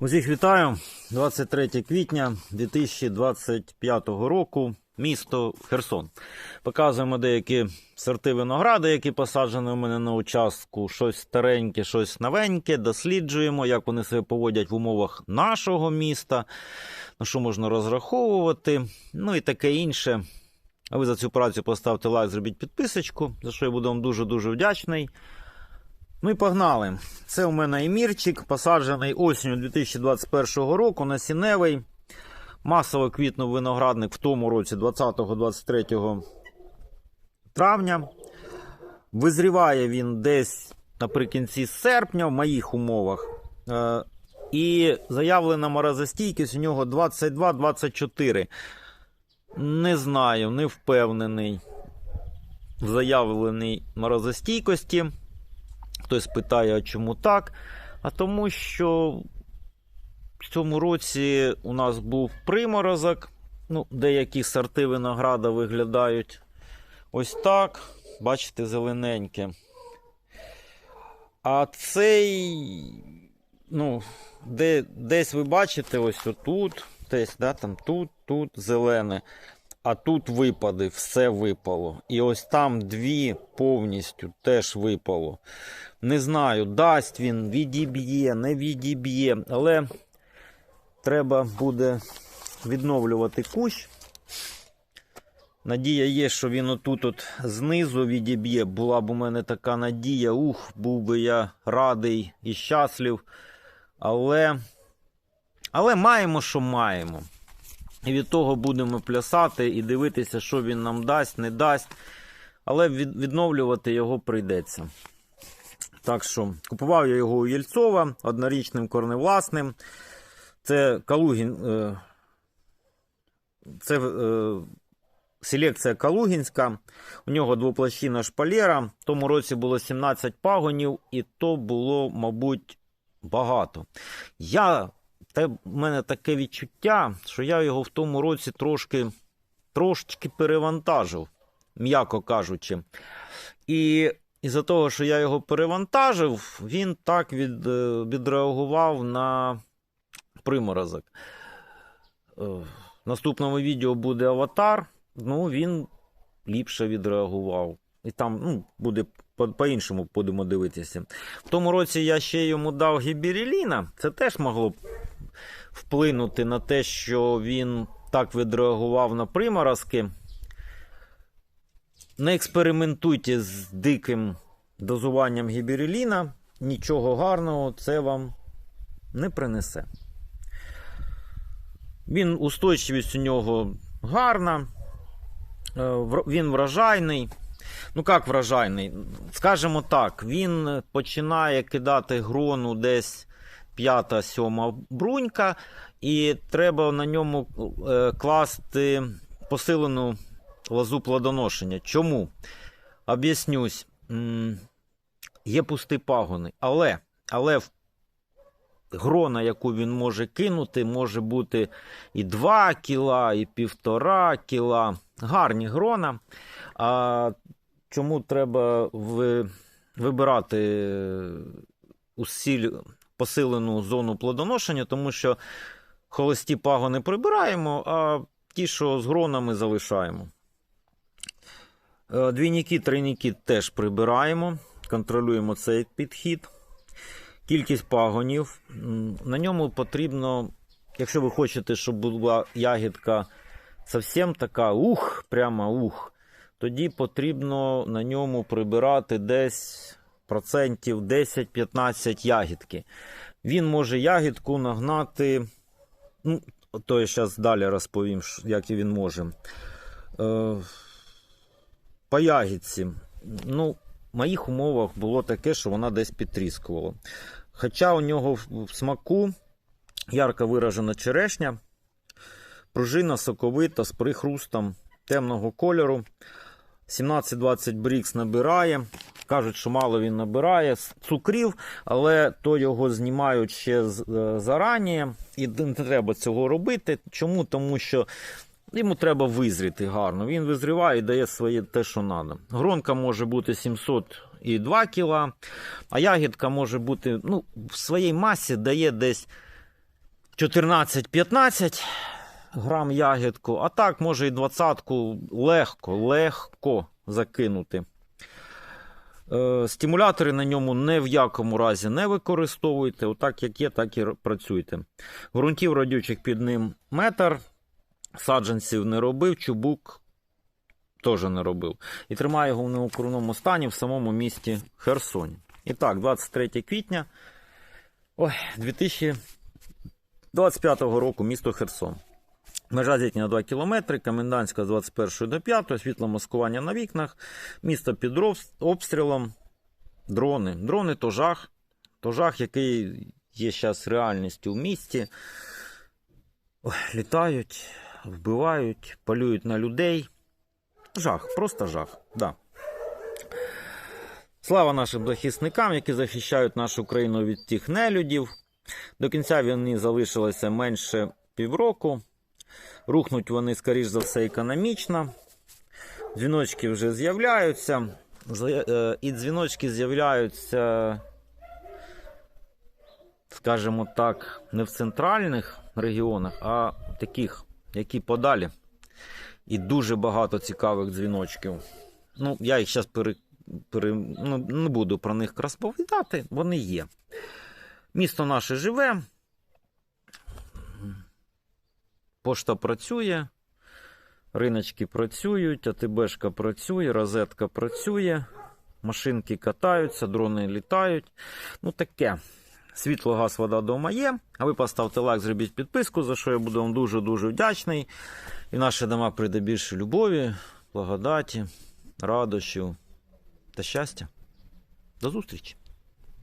Усіх вітаю. 23 квітня 2025 року. Місто Херсон. Показуємо деякі сорти винограду, які посаджені у мене на участку. Щось стареньке, щось новеньке. Досліджуємо, як вони себе поводять в умовах нашого міста, на що можна розраховувати. Ну і таке інше. А ви за цю працю поставте лайк, зробіть підписочку, за що я буду вам дуже-дуже вдячний. Ну і погнали. Це у мене емірчик, посаджений осінню 2021 року, насінневий. Масово квітнув виноградник в тому році 20-23 травня. Визріває він десь наприкінці серпня в моїх умовах. Е, І заявлена морозостійкість у нього 22-24. Не знаю, не впевнений в заявленій морозостійкості. Хтось питає, а чому так? А тому, що в цьому році у нас був приморозок. Ну, деякі сорти винограда виглядають ось так. Бачите, зелененьке. А цей, ну, де, десь ви бачите, ось отут, десь, да, там тут, тут зелене. А тут випади, все випало. І ось там дві повністю теж випало. Не знаю, дасть він, відіб'є, не відіб'є, але треба буде відновлювати кущ. Надія є, що він отут от знизу відіб'є. Була б у мене така надія. Ух, був би я радий і щаслив. Але, але маємо, що маємо. І від того будемо плясати і дивитися, що він нам дасть, не дасть. Але відновлювати його прийдеться. Так що купував я його у Єльцова однорічним корневласним. Це Калугін. е, Це е, селекція Калугінська. У нього двоплощина шпалера. В тому році було 17 пагонів, і то було, мабуть, багато. Я, те, в мене таке відчуття, що я його в тому році трошки, трошечки перевантажив, м'яко кажучи. І із-за того, що я його перевантажив, він так від, е, відреагував на приморозок. Е, В наступному відео буде аватар. Ну, він ліпше відреагував. І там ну, буде по- по-іншому будемо дивитися. В тому році я ще йому дав гібереліна. Це теж могло б вплинути на те, що він так відреагував на приморозки. Не експериментуйте з диким дозуванням гібереліна. Нічого гарного це вам не принесе. Він устойчивість у нього гарна, е, він вражайний. Ну, як вражайний? Скажімо так, він починає кидати грону десь п'ята-сьома брунька, і треба на ньому е, класти посилену лозу плодоношення. Чому? Об'яснюсь. Є пусті пагони, але, але в- грона, яку він може кинути, може бути і 2 кіла, і півтора кіла. Гарні грона. А чому треба ви, вибирати усіль, посилену зону плодоношення? Тому що холості пагони прибираємо, а ті, що з гронами, залишаємо. Е, Двійники, тройники теж прибираємо, контролюємо цей підхід. Кількість пагонів. На ньому потрібно, якщо ви хочете, щоб була ягідка зовсім така ух, прямо ух, тоді потрібно на ньому прибирати десь процентів 10-15 ягідки. Він може ягідку нагнати. Ну, то я зараз далі розповім, як він може. Е, по ягідці. Ну, в моїх умовах було таке, що вона десь підтріскувала. Хоча у нього в смаку ярко виражена черешня, пружина соковита з прихрустом темного кольору. 17-20 брікс набирає. Кажуть, що мало він набирає цукрів, але то його знімають ще е, зарані, і не треба цього робити. Чому? Тому що Йому треба визріти гарно. Він визріває і дає своє те, що треба. Гронка може бути 702 кг, а ягідка може бути ну, в своїй масі дає десь 14-15 грам ягідку, а так може і двадцятку легко, легко закинути. Е, Стимулятори на ньому не в якому разі не використовуйте. Отак, як є, так і працюйте. Грунтів родючих під ним метр, саджанців не робив, чубук теж не робив. І тримає його в неукорному стані в самому місті Херсоні. І так, 23 квітня ой, 2025 року місто Херсон. Межа зіткнення 2 км, комендантська з 21 до 5, світло маскування на вікнах, місто під обстрілом, дрони. Дрони то жах. То жах, який є зараз реальністю в місті. Ой, літають, вбивають, полюють на людей. Жах, просто жах. Да. Слава нашим захисникам, які захищають нашу країну від тих нелюдів. До кінця війни залишилося менше півроку. Рухнуть вони, скоріш за все, економічно. Дзвіночки вже з'являються. Е, І дзвіночки з'являються, скажімо так, не в центральних регіонах, а таких, які подалі. І дуже багато цікавих дзвіночків. Ну, я їх зараз пере, пере, ну, не буду про них розповідати, вони є. Місто наше живе. Пошта працює, риночки працюють, АТБшка працює, розетка працює, машинки катаються, дрони літають. Ну таке. Світло, газ, вода вдома є. А ви поставте лайк, зробіть підписку, за що я буду вам дуже-дуже вдячний. І наші дома прийде більше любові, благодаті, радощів та щастя. До зустрічі!